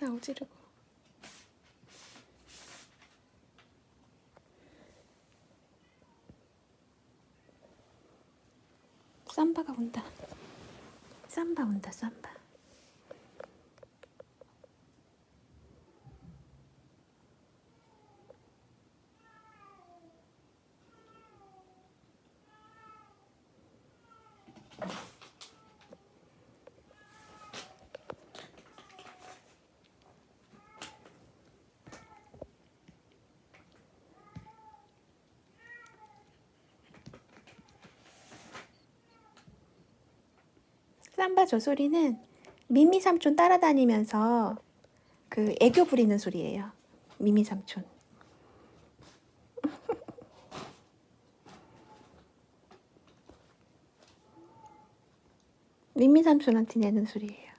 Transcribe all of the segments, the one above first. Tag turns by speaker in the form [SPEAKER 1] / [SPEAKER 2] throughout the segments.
[SPEAKER 1] 다 어지르고. 삼바가 온다. 삼바 온다, 삼바. 삼바 저 소리는 미미 삼촌 따라다니면서 그 애교 부리는 소리예요. 미미 삼촌. 미미 삼촌한테 내는 소리예요.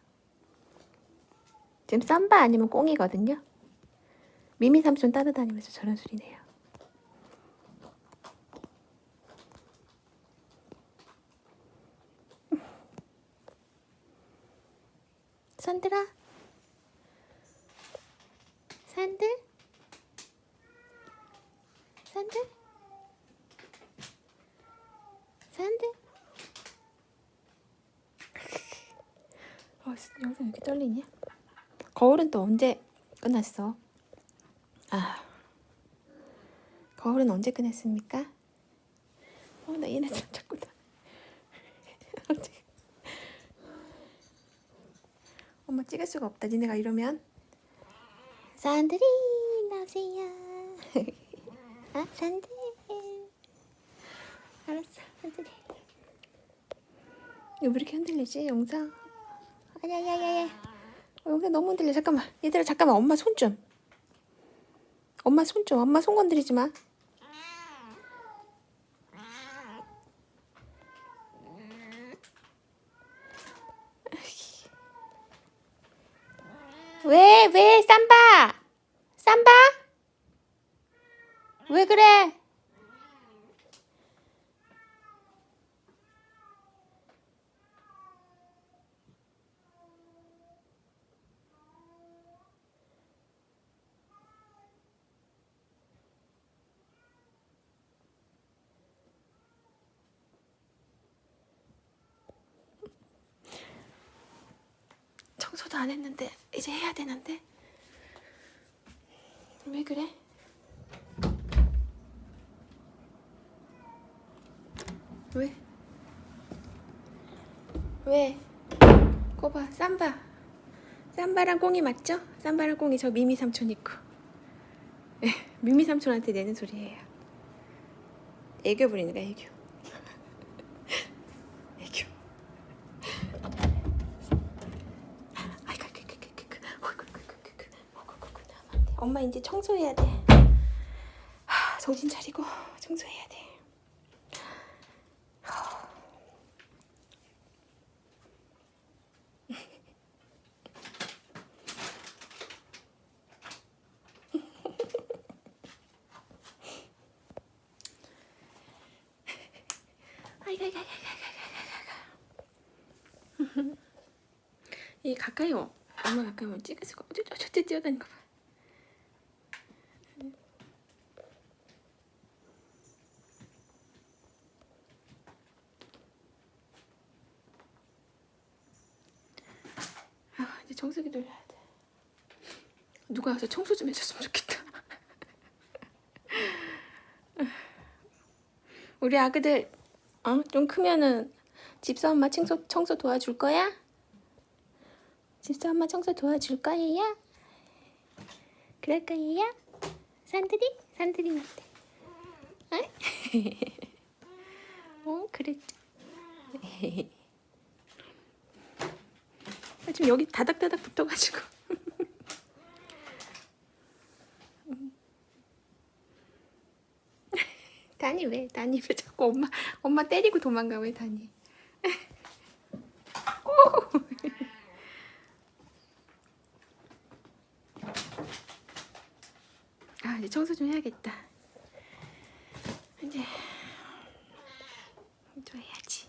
[SPEAKER 1] 지금 삼바 아니면 꽁이거든요. 미미 삼촌 따라다니면서 저런 소리 내요. 산들아? 산들? 산들? 산들? 어, 영상 왜 이렇게 떨리냐? 거울은 또 언제 끝났어? 아, 거울은 언제 끝냈습니까? 어, 나 얘네 참 자꾸 나. 어떡해. 엄마 찍을 수가 없다. 니네가 이러면. 산들이 나오세요. 아, 산들. 알았어, 산들이. 이거 왜 이렇게 흔들리지? 영상. 아야야야야. 어, 영상 너무 흔들려. 잠깐만. 얘들아, 잠깐만. 엄마 손 좀. 엄마 손 좀. 엄마 손 건드리지 마. 왜, 왜, 삼바? 삼바? 왜 그래? 청소도 안 했는데 이제 해야 되는데 왜 그래? 왜? 왜? 거봐 삼바 삼바랑 꽁이 맞죠? 삼바랑 꽁이 저 미미 삼촌 있고 네, 미미 삼촌한테 내는 소리예요 애교 애교 애교 이제 청소해야 돼. 하, 정신 차리고 청소해야 돼. 이 가까이 오, 엄마 가까이 오면 찍을 수가 뛰어다니는 거 봐. 청소기 돌려야 돼. 누가 와서 청소 좀 해줬으면 좋겠다. 우리 아그들 어? 좀 크면은 집사 엄마 청소 청소 도와줄 거야? 집사 엄마 청소 도와줄 거예요? 그럴 거예요? 산들이? 산들이 어때? 어? 어 그랬지. 아, 지금 여기 다닥다닥 붙어가지고. 다니 왜? 다니 왜 자꾸 엄마 엄마 때리고 도망가 왜 다니? 오! 아 이제 청소 좀 해야겠다. 이제 좀 해야지.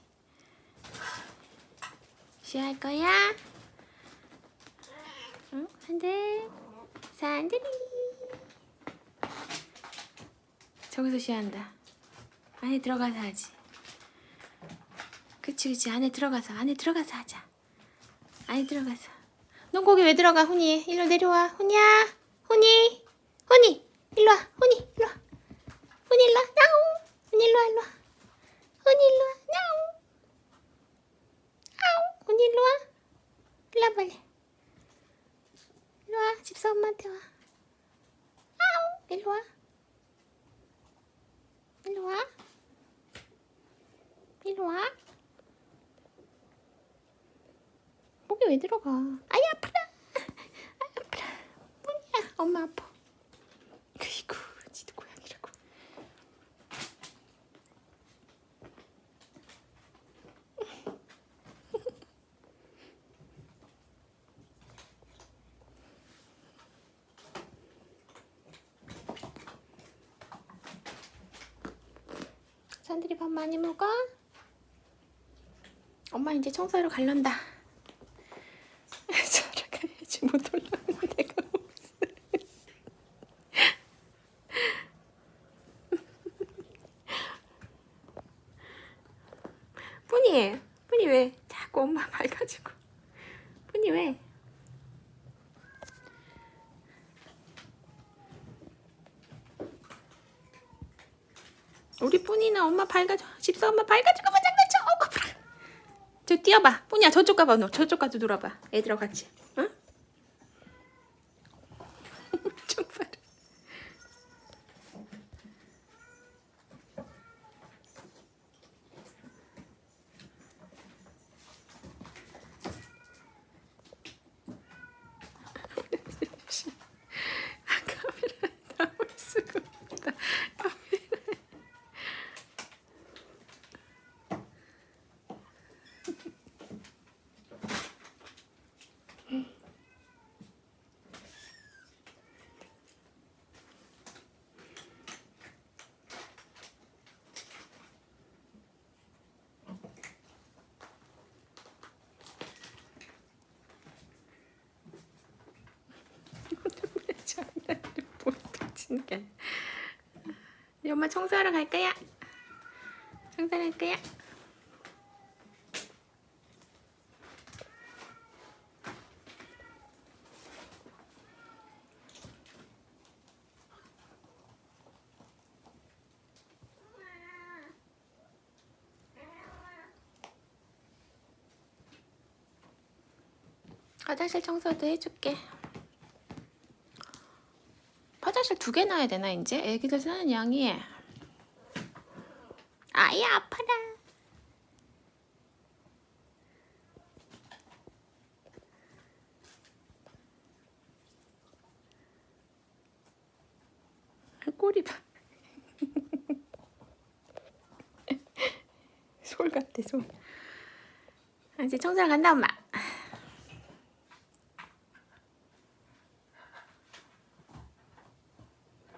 [SPEAKER 1] 쉬할 거야? 응? 산들 산들이. 저기서 쉬한다. 안에 들어가서 하지. 그치 그치. 안에 들어가서 안에 들어가서 하자. 안에 들어가서. 넌 거기 왜 들어가 훈이? 일로 내려와. 훈이야. 훈이. 훈이. 일로 와. 훈이 일로 와. 훈이 일로 와. 나우 훈이 일로 와 일로 와. 훈이 일로 와. 나우 아우 훈이 일로 와. 일로 와 빨리 일로 와 집사 엄마한테 와. 아우 일로 와. 일로 와. 일로 와. 목이 왜 들어가 아이 아프다 아이 아프다 뭐냐 엄마 아파 그이구 지도 고양이라고 산들이 밥 많이 먹어? 엄마 이제 청소하러 갈란다. 저러 가야지 못 올라오는 없어. 뿌니, 뿌니 왜 자꾸 엄마 밝아지고? 뿌니 왜? 우리 뿌니는 엄마 밝아져. 집사 엄마 밝아지고 만 장난쳐. 어구 아파라. 저 뛰어봐. 뿌니야 저쪽 가봐. 너 저쪽 가서 놀아봐. 애들하고 같이. 응? 좀 봐라. 아, 카메라에 나올 수가 없다. 카메라. 장난을 못 치니까. 엄마 청소하러 갈 거야. 청소할 거야. 화장실 청소도 해줄게. 화장실 두개 놔야 되나 이제? 애기들 사는 양이 아이 아파라 꼬리 봐. 솔 같아 솔. 아, 이제 청소를 간다 엄마.